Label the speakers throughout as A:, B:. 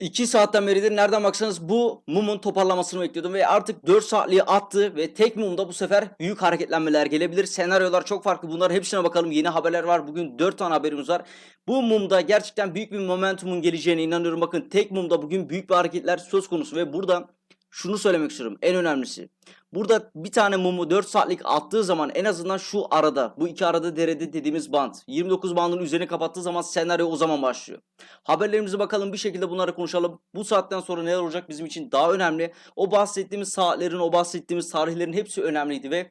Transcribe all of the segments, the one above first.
A: 2 saatten beridir nereden baksanız bu mumun toparlamasını bekliyordum ve artık 4 saatliği attı ve tek mumda bu sefer büyük hareketlenmeler gelebilir. Senaryolar çok farklı. Bunların hepsine bakalım. Yeni haberler var. Bugün 4 tane haberimiz var. Bu mumda gerçekten büyük bir momentumun geleceğine inanıyorum. Bakın tek mumda bugün büyük bir hareketler söz konusu ve burada şunu söylemek istiyorum. En önemlisi. Burada bir tane mumu 4 saatlik attığı zaman en azından şu arada bu iki arada derede dediğimiz band 29 bandın üzerine kapattığı zaman senaryo o zaman başlıyor. Haberlerimize bakalım bir şekilde bunları konuşalım. Bu saatten sonra neler olacak bizim için daha önemli. O bahsettiğimiz saatlerin o bahsettiğimiz tarihlerin hepsi önemliydi ve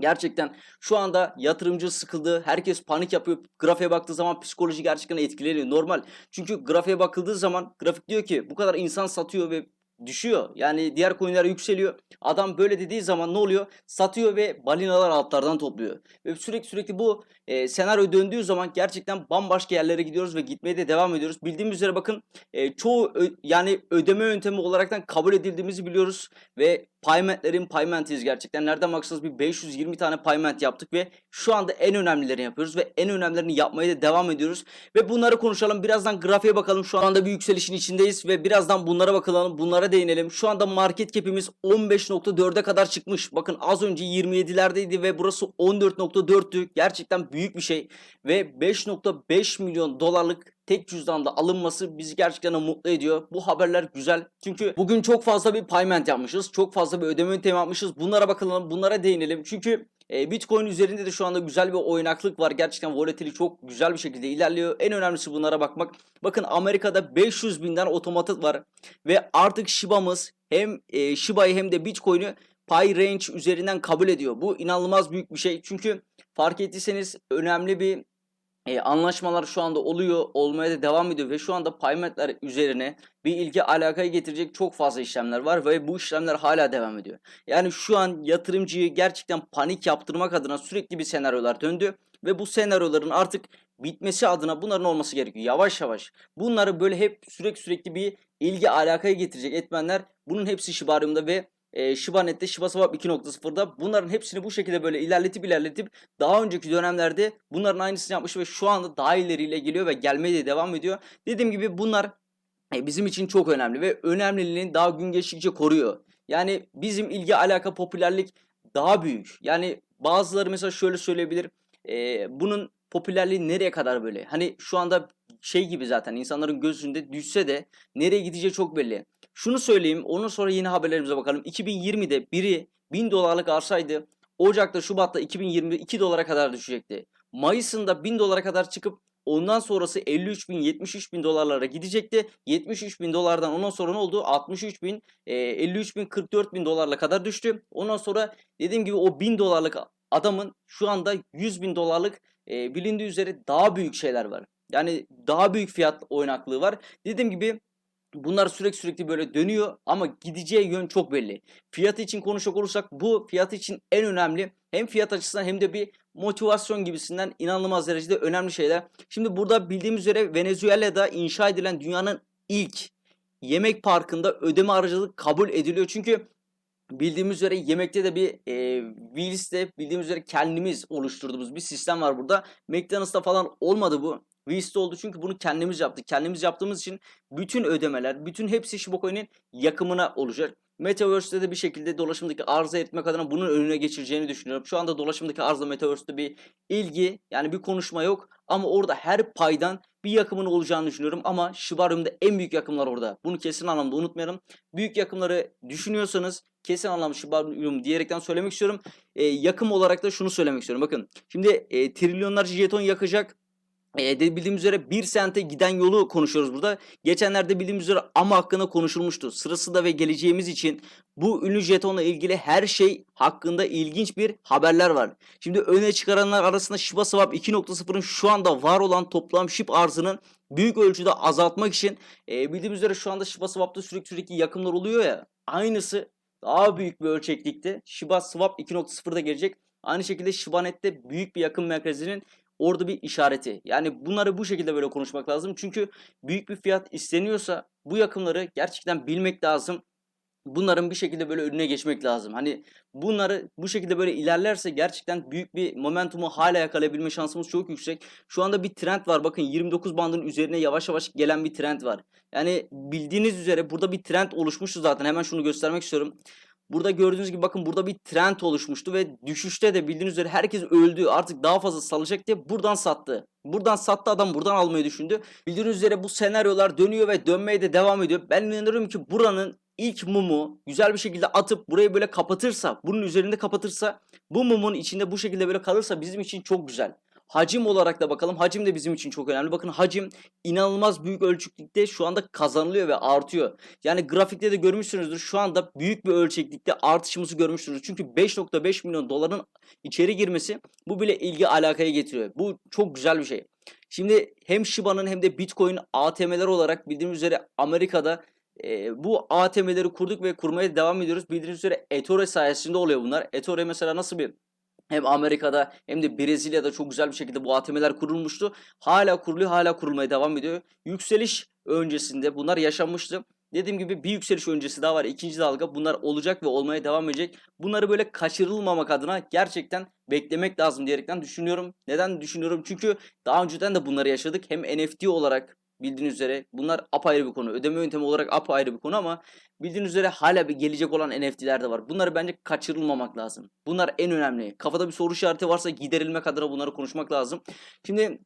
A: Gerçekten şu anda yatırımcı sıkıldı. Herkes panik yapıyor. Grafiğe baktığı zaman psikoloji gerçekten etkileniyor. Normal. Çünkü grafiğe bakıldığı zaman grafik diyor ki bu kadar insan satıyor ve düşüyor. Yani diğer coinler yükseliyor. Adam böyle dediği zaman ne oluyor? Satıyor ve balinalar altlardan topluyor. Ve sürekli sürekli bu e, senaryo döndüğü zaman gerçekten bambaşka yerlere gidiyoruz ve gitmeye de devam ediyoruz. Bildiğimiz üzere bakın e, çoğu ö- yani ödeme yöntemi olaraktan kabul edildiğimizi biliyoruz ve paymentlerin paymentiyiz gerçekten. Nereden baksanız bir 520 tane payment yaptık ve şu anda en önemlilerini yapıyoruz ve en önemlilerini yapmaya da devam ediyoruz. Ve bunları konuşalım. Birazdan grafiğe bakalım. Şu anda bir yükselişin içindeyiz ve birazdan bunlara bakalım. Bunlara değinelim. Şu anda market cap'imiz 15.4'e kadar çıkmış. Bakın az önce 27'lerdeydi ve burası 14.4'tü. Gerçekten büyük bir şey. Ve 5.5 milyon dolarlık tek cüzdanda alınması bizi gerçekten mutlu ediyor. Bu haberler güzel. Çünkü bugün çok fazla bir payment yapmışız. Çok fazla bir ödeme yöntemi yapmışız. Bunlara bakalım. Bunlara değinelim. Çünkü e, Bitcoin üzerinde de şu anda güzel bir oynaklık var. Gerçekten volatility çok güzel bir şekilde ilerliyor. En önemlisi bunlara bakmak. Bakın Amerika'da 500 binden otomatik var. Ve artık Shiba'mız hem e, Shiba'yı hem de Bitcoin'i Pay Range üzerinden kabul ediyor. Bu inanılmaz büyük bir şey. Çünkü fark ettiyseniz önemli bir e, anlaşmalar şu anda oluyor, olmaya da devam ediyor ve şu anda paymentler üzerine bir ilgi alakayı getirecek çok fazla işlemler var ve bu işlemler hala devam ediyor. Yani şu an yatırımcıyı gerçekten panik yaptırmak adına sürekli bir senaryolar döndü ve bu senaryoların artık bitmesi adına bunların olması gerekiyor. Yavaş yavaş. Bunları böyle hep sürekli sürekli bir ilgi alakayı getirecek etmenler bunun hepsi Shibarium'da ve e, Shiba Net'te Shiba Swap 2.0'da bunların hepsini bu şekilde böyle ilerletip ilerletip daha önceki dönemlerde bunların aynısını yapmış ve şu anda daha ileriyle geliyor ve gelmeye de devam ediyor. Dediğim gibi bunlar e, bizim için çok önemli ve önemliliğini daha gün geçtikçe koruyor. Yani bizim ilgi alaka popülerlik daha büyük. Yani bazıları mesela şöyle söyleyebilir. e, bunun popülerliği nereye kadar böyle? Hani şu anda şey gibi zaten insanların gözünde düşse de nereye gideceği çok belli. Şunu söyleyeyim ondan sonra yeni haberlerimize bakalım. 2020'de biri 1000 dolarlık arsaydı Ocak'ta Şubat'ta 2020'de 2 dolara kadar düşecekti. Mayıs'ında 1000 dolara kadar çıkıp ondan sonrası 53 bin 73 bin dolarlara gidecekti. 73 bin dolardan ondan sonra ne oldu? 63 bin e, 53 bin 44 bin dolarla kadar düştü. Ondan sonra dediğim gibi o 1000 dolarlık adamın şu anda 100 bin dolarlık e, bilindiği üzere daha büyük şeyler var. Yani daha büyük fiyat oynaklığı var. Dediğim gibi Bunlar sürekli sürekli böyle dönüyor ama gideceği yön çok belli. Fiyatı için konuşacak olursak bu fiyat için en önemli hem fiyat açısından hem de bir motivasyon gibisinden inanılmaz derecede önemli şeyler. Şimdi burada bildiğimiz üzere Venezuela'da inşa edilen dünyanın ilk yemek parkında ödeme aracılık kabul ediliyor. Çünkü bildiğimiz üzere yemekte de bir e, Wills'te bildiğimiz üzere kendimiz oluşturduğumuz bir sistem var burada. McDonald's'ta falan olmadı bu. Wills'te oldu çünkü bunu kendimiz yaptık. Kendimiz yaptığımız için bütün ödemeler, bütün hepsi Shibacoin'in yakımına olacak. Metaverse'de de bir şekilde dolaşımdaki arzı etmek adına bunun önüne geçireceğini düşünüyorum. Şu anda dolaşımdaki arzla Metaverse'de bir ilgi yani bir konuşma yok. Ama orada her paydan bir yakımın olacağını düşünüyorum. Ama Shibarium'da en büyük yakımlar orada. Bunu kesin anlamda unutmayalım. Büyük yakımları düşünüyorsanız kesin anlamda Shibarium diyerekten söylemek istiyorum. Ee, yakım olarak da şunu söylemek istiyorum. Bakın şimdi e, trilyonlarca jeton yakacak. E, de üzere 1 sente giden yolu konuşuyoruz burada. Geçenlerde bildiğimiz üzere AMA hakkında konuşulmuştu. Sırası da ve geleceğimiz için bu ünlü jetonla ilgili her şey hakkında ilginç bir haberler var. Şimdi öne çıkaranlar arasında Shiba Swap 2.0'ın şu anda var olan toplam SHIB arzının büyük ölçüde azaltmak için e, bildiğimiz üzere şu anda Shiba Swap'ta sürekli sürekli yakımlar oluyor ya. Aynısı daha büyük bir ölçeklikte Shiba Swap 2.0'da gelecek. Aynı şekilde Shiba Net'te büyük bir yakın merkezinin orada bir işareti. Yani bunları bu şekilde böyle konuşmak lazım. Çünkü büyük bir fiyat isteniyorsa bu yakımları gerçekten bilmek lazım. bunların bir şekilde böyle önüne geçmek lazım. Hani bunları bu şekilde böyle ilerlerse gerçekten büyük bir momentumu hala yakalayabilme şansımız çok yüksek. Şu anda bir trend var. Bakın 29 bandının üzerine yavaş yavaş gelen bir trend var. Yani bildiğiniz üzere burada bir trend oluşmuştu zaten. Hemen şunu göstermek istiyorum. Burada gördüğünüz gibi bakın burada bir trend oluşmuştu ve düşüşte de bildiğiniz üzere herkes öldü. Artık daha fazla salacak diye buradan sattı. Buradan sattı adam buradan almayı düşündü. Bildiğiniz üzere bu senaryolar dönüyor ve dönmeye de devam ediyor. Ben inanıyorum ki buranın ilk mumu güzel bir şekilde atıp burayı böyle kapatırsa, bunun üzerinde kapatırsa, bu mumun içinde bu şekilde böyle kalırsa bizim için çok güzel. Hacim olarak da bakalım. Hacim de bizim için çok önemli. Bakın hacim inanılmaz büyük ölçeklikte şu anda kazanılıyor ve artıyor. Yani grafikte de görmüşsünüzdür. Şu anda büyük bir ölçeklikte artışımızı görmüşsünüz. Çünkü 5.5 milyon doların içeri girmesi bu bile ilgi alakaya getiriyor. Bu çok güzel bir şey. Şimdi hem Shiba'nın hem de Bitcoin ATM'ler olarak bildiğimiz üzere Amerika'da e, bu ATM'leri kurduk ve kurmaya devam ediyoruz. Bildiğiniz üzere eToro sayesinde oluyor bunlar. eToro mesela nasıl bir hem Amerika'da hem de Brezilya'da çok güzel bir şekilde bu ATM'ler kurulmuştu. Hala kuruluyor, hala kurulmaya devam ediyor. Yükseliş öncesinde bunlar yaşanmıştı. Dediğim gibi bir yükseliş öncesi daha var. İkinci dalga bunlar olacak ve olmaya devam edecek. Bunları böyle kaçırılmamak adına gerçekten beklemek lazım diyerekten düşünüyorum. Neden düşünüyorum? Çünkü daha önceden de bunları yaşadık. Hem NFT olarak bildiğiniz üzere bunlar apayrı bir konu. Ödeme yöntemi olarak apayrı bir konu ama bildiğiniz üzere hala bir gelecek olan NFT'ler de var. Bunları bence kaçırılmamak lazım. Bunlar en önemli. Kafada bir soru işareti varsa giderilmek adına bunları konuşmak lazım. Şimdi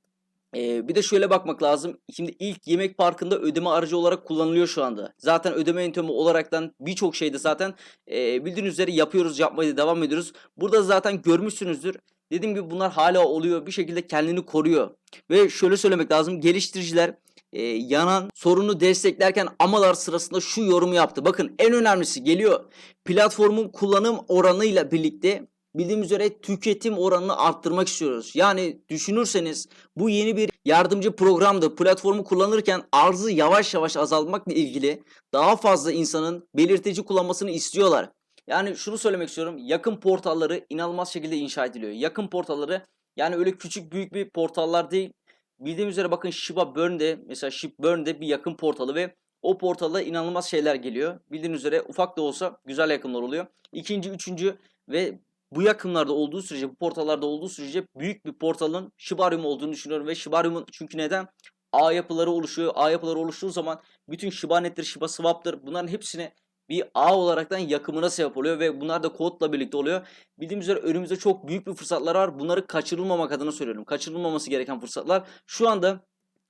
A: ee, bir de şöyle bakmak lazım. Şimdi ilk yemek parkında ödeme aracı olarak kullanılıyor şu anda. Zaten ödeme yöntemi olaraktan birçok şeyde zaten e, bildiğiniz üzere yapıyoruz, yapmaya devam ediyoruz. Burada zaten görmüşsünüzdür. Dediğim gibi bunlar hala oluyor. Bir şekilde kendini koruyor. Ve şöyle söylemek lazım. Geliştiriciler e, yanan sorunu desteklerken amalar sırasında şu yorumu yaptı. Bakın en önemlisi geliyor. Platformun kullanım oranıyla birlikte bildiğimiz üzere tüketim oranını arttırmak istiyoruz. Yani düşünürseniz bu yeni bir yardımcı programdı. Platformu kullanırken arzı yavaş yavaş azaltmakla ilgili daha fazla insanın belirtici kullanmasını istiyorlar. Yani şunu söylemek istiyorum. Yakın portalları inanılmaz şekilde inşa ediliyor. Yakın portalları yani öyle küçük büyük bir portallar değil. Bildiğim üzere bakın Shiba Burn'de mesela Shiba Burn'de bir yakın portalı ve o portalda inanılmaz şeyler geliyor. Bildiğiniz üzere ufak da olsa güzel yakınlar oluyor. İkinci, üçüncü ve bu yakınlarda olduğu sürece, bu portallarda olduğu sürece büyük bir portalın Shibarium olduğunu düşünüyorum ve Shibarium'un çünkü neden? ağ yapıları oluşuyor. Ağ yapıları oluştuğu zaman bütün Shiba Net'tir, Shiba Swap'tır bunların hepsini bir ağ olaraktan yakımına sebep oluyor ve bunlar da kodla birlikte oluyor. Bildiğimiz üzere önümüzde çok büyük bir fırsatlar var. Bunları kaçırılmamak adına söylüyorum. Kaçırılmaması gereken fırsatlar. Şu anda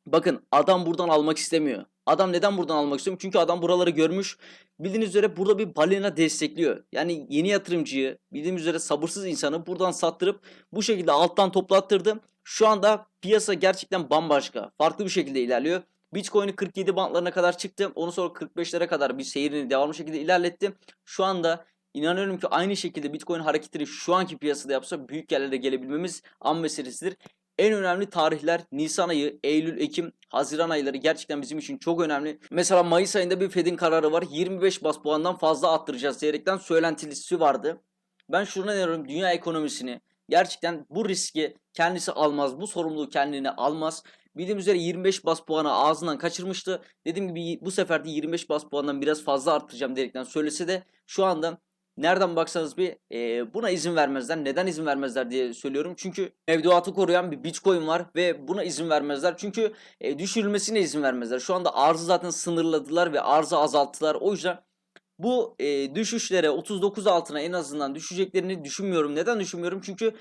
A: bakın adam buradan almak istemiyor. Adam neden buradan almak istiyor? Çünkü adam buraları görmüş. Bildiğiniz üzere burada bir balina destekliyor. Yani yeni yatırımcıyı, bildiğimiz üzere sabırsız insanı buradan sattırıp bu şekilde alttan toplattırdı. Şu anda piyasa gerçekten bambaşka. Farklı bir şekilde ilerliyor. Bitcoin'i 47 bantlarına kadar çıktı. Onu sonra 45'lere kadar bir seyrini devamlı şekilde ilerletti. Şu anda inanıyorum ki aynı şekilde Bitcoin hareketleri şu anki piyasada yapsa büyük yerlere gelebilmemiz an meselesidir. En önemli tarihler Nisan ayı, Eylül, Ekim, Haziran ayları gerçekten bizim için çok önemli. Mesela Mayıs ayında bir Fed'in kararı var. 25 bas puandan fazla arttıracağız diyerekten söylentilisi vardı. Ben şuna inanıyorum dünya ekonomisini gerçekten bu riski kendisi almaz. Bu sorumluluğu kendine almaz. Bildiğim üzere 25 bas puanı ağzından kaçırmıştı. Dediğim gibi bu sefer de 25 bas puandan biraz fazla arttıracağım diyerekten söylese de şu anda nereden baksanız bir e, buna izin vermezler. Neden izin vermezler diye söylüyorum. Çünkü mevduatı koruyan bir Bitcoin var ve buna izin vermezler. Çünkü e, düşürülmesine izin vermezler. Şu anda arzı zaten sınırladılar ve arzı azalttılar. O yüzden bu e, düşüşlere 39 altına en azından düşeceklerini düşünmüyorum. Neden düşünmüyorum? Çünkü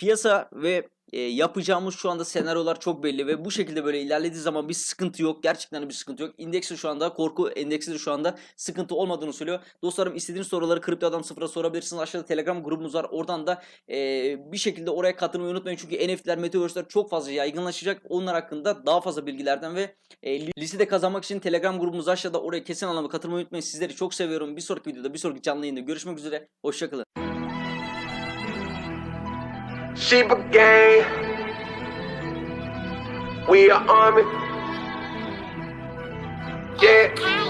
A: piyasa ve e, yapacağımız şu anda senaryolar çok belli ve bu şekilde böyle ilerlediği zaman bir sıkıntı yok. Gerçekten bir sıkıntı yok. İndeksi şu anda korku endeksi de şu anda sıkıntı olmadığını söylüyor. Dostlarım istediğiniz soruları Kripto Adam Sıfır'a sorabilirsiniz. Aşağıda Telegram grubumuz var. Oradan da e, bir şekilde oraya katılmayı unutmayın. Çünkü NFT'ler, Metaverse'ler çok fazla yaygınlaşacak. Onlar hakkında daha fazla bilgilerden ve e, listede kazanmak için Telegram grubumuz aşağıda. Oraya kesin anlamda katılmayı unutmayın. Sizleri çok seviyorum. Bir sonraki videoda, bir sonraki canlı yayında görüşmek üzere. Hoşçakalın.
B: Sheba gang. We are army. Yeah.